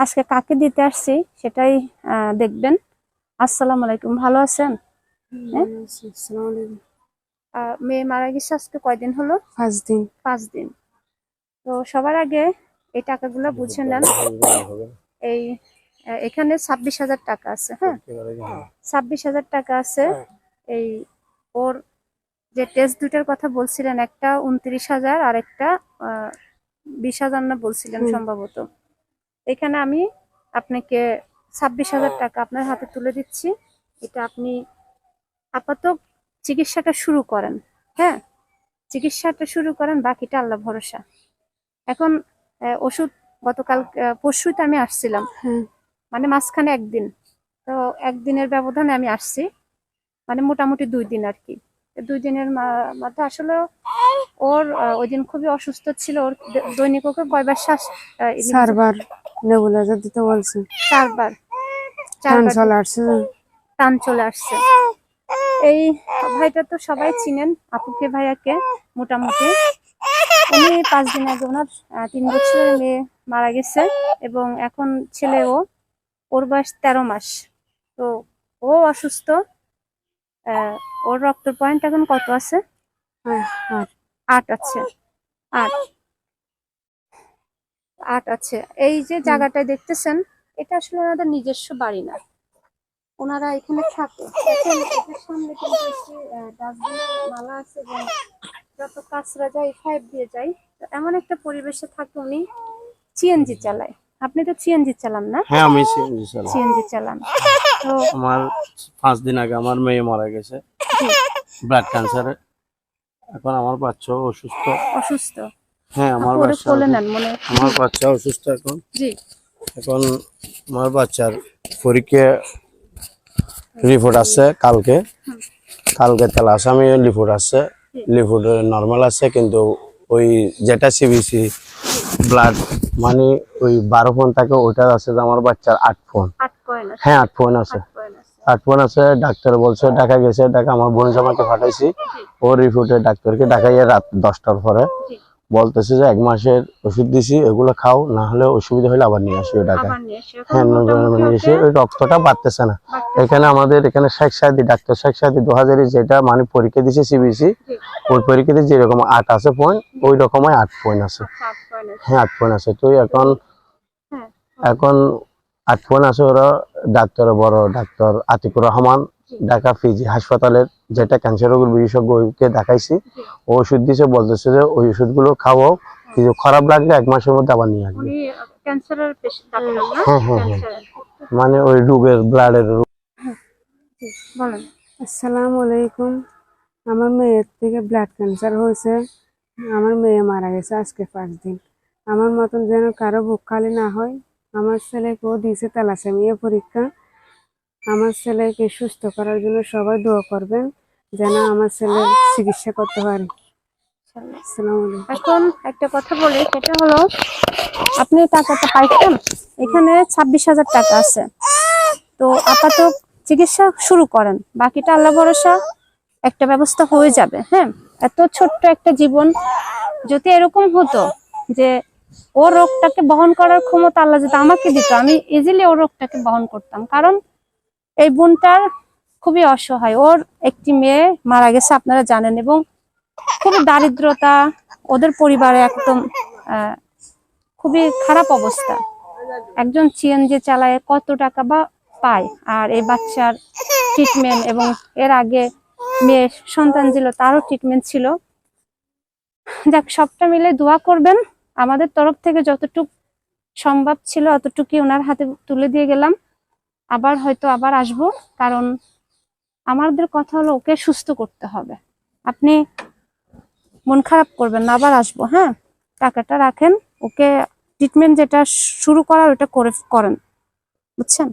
আজকে কাকে দিতে আসছি সেটাই আহ, দেখবেন। আসসালামু আলাইকুম ভালো আছেন? হ্যাঁ? আহ, মেয়ে মারা গেছে আজকে কয়দিন হলো? পাঁচ দিন। পাঁচ দিন। তো সবার আগে এই টাকাগুলো বুঝে নেন। এই এখানে ছাব্বিশ হাজার টাকা আছে হ্যাঁ? ছাব্বিশ হাজার টাকা আছে। এই ওর যে টেস্ট দুইটার কথা বলছিলেন একটা উনত্রিশ হাজার আর একটা আহ, বিশ হাজার না বলছিলেন সম্ভবত। এখানে আমি আপনাকে ছাব্বিশ হাজার টাকা আপনার হাতে তুলে দিচ্ছি। এটা আপনি আপাতত চিকিৎসাটা শুরু করেন হ্যাঁ? চিকিৎসাটা শুরু করেন বাকিটা আল্লাহ ভরসা। এখন ওষুধ গতকাল পরশুই তো আমি আসছিলাম। হ্যাঁ। মানে মাঝখানে একদিন। তো একদিনের ব্যবধানে আমি আসছি। মানে মোটামুটি দুই দিন আর কি। দুই দিনের মধ্যে আসলে ওর ওই দিন খুবই অসুস্থ ছিল। ওর দৈনিক ওকে কয়বার শ্বাস নেবুলাইজার দিতে বলছে। চারবার। টান চলে আসছে টান চলে আসছে। এই ভাইটা তো সবাই চিনেন আপুকে ভাইয়াকে মোটামুটি। উনি পাঁচ দিন আগে ওনার তিন বছরের মেয়ে মারা গেছে এবং এখন ছেলে ও ওর বয়স তেরো মাস। তো ও অসুস্থ। ওর রক্ত পয়েন্ট এখন কত আছে? হ্যাঁ আট আছে। আট। আট আছে। এই যে জায়গাটায় দেখতেছেন এটা আসলে ওনাদের নিজস্ব বাড়ি না। ওনারা এখানে থাকে। সামনে কিন্তু মালা আছে এবং যত কাঁচরা যায় ফাইভ দিয়ে যায়। এমন একটা পরিবেশে থাকে উনি। সিএনজি চালায়। আপনি তো সিএনজি চালান না? হ্যাঁ আমি সিএনজি চালাই। সিএনজি চালান। তো আমার পাঁচ দিন আগে আমার মেয়ে মারা গেছে। ব্লাড ক্যান্সারে। এখন আমার বাচ্চাও অসুস্থ। অসুস্থ। হ্যাঁ আমার বাচ্চা মনে আমার বাচ্চা অসুস্থ এখন। জি। এখন আমার বাচ্চার পরীক্ষা রিপোর্ট আছে কালকে। কালকে তেলাসামি রিপোর্ট আছে রিপোর্ট নর্মাল আছে কিন্তু ওই যেটা সিবিসি ব্লাড মানে ওই বারো ফোন থাকে ওইটা আছে আমার বাচ্চার আট ফোন হ্যাঁ আট ফোন আছে। আট ফোন আছে। ডাক্তার বলছে ঢাকা গেছে ঢাকা আমার বোন জামাকে পাঠাইছি। ওর রিপোর্টে ডাক্তারকে ঢাকাইয়ে রাত দশটার পরে। বলতেছে যে এক মাসের ওষুধ দিছি এগুলো খাও না হলে অসুবিধা হলে আবার নিয়ে এসে এখন হ্যাঁ নিয়ে এসে ওই রক্তটা বাড়তেছে না। এখানে আমাদের এখানে শেখ সাদি ডাক্তার শেখ সাদি দু হাজারে যেটা মানে পরীক্ষা দিছে সিবিসি। ওই পরীক্ষাতে যেরকম আট আছে পয়েন্ট ওই রকমই আট পয়েন্ট আছে। আচ্ছা, আছে। হ্যাঁ আট পয়েন্ট আছে। তো এখন হ্যাঁ। এখন আট পয়েন্ট আছে ওরা ডাক্তার বড় ডাক্তার আতিকুর রহমান। ঢাকা ফিজি হাসপাতালের যেটা ক্যান্সার রোগের বিশেষজ্ঞকে দেখাইছি ও ওষুধ দিছে বলতেছে যে ওই ওষুধগুলো খাওয়াও কিছু খারাপ লাগলে এক মাসের মধ্যে আবার নিয়ে আসবে। হ্যাঁ, হ্যাঁ, হ্যাঁ। মানে ওই রোগের ব্লাডের বলেন। আসসালামু আলাইকুম। আমার মেয়ের থেকে ব্লাড ক্যান্সার হয়েছে। আমার মেয়ে মারা গেছে আজকে পাঁচ দিন। আমার মতন যেন কারও বুক খালি না হয় আমার ছেলেকেও দিয়েছে তালাসেমিয়া পরীক্ষা। আমার ছেলেকে সুস্থ করার জন্য সবাই দোয়া করবেন, যেন আমার ছেলের চিকিৎসা করতে পারে এখন একটা কথা বলি, সেটা হলো, আপনি টাকাটা পাইছেন, এখানে ছাব্বিশ হাজার টাকা আছে। তো আপাতত চিকিৎসা শুরু করেন, বাকিটা আল্লাহ ভরসা, একটা ব্যবস্থা হয়ে যাবে হ্যাঁ? এত ছোট্ট একটা জীবন, যদি এরকম হতো যে ও রোগটাকে বহন করার ক্ষমতা আল্লাহ যদি আমাকে দিত, আমি ইজিলি ও রোগটাকে বহন করতাম। কারণ এই বোনটার খুবই অসহায়। ওর একটি মেয়ে মারা গেছে, আপনারা জানেন, এবং খুবই দারিদ্রতা, ওদের পরিবারে একদম খুবই খারাপ অবস্থা। একজন সিএনজি চালায় কত টাকা বা পায়, আর এই বাচ্চার ট্রিটমেন্ট এবং এর আগে মেয়ে সন্তান ছিল, তারও ট্রিটমেন্ট ছিল। যাক, সবটা মিলে দোয়া করবেন। আমাদের তরফ থেকে যতটুক সম্ভব ছিল, অতটুকুই ওনার হাতে তুলে দিয়ে গেলাম। আবার হয়তো আবার আসব, কারণ আমাদের কথা হলো ওকে সুস্থ করতে হবে। আপনি মন খারাপ করবেন না, আবার আসব হ্যাঁ? টাকাটা রাখেন, ওকে ট্রিটমেন্ট যেটা শুরু করার ওটা করে, করেন। বুঝছেন?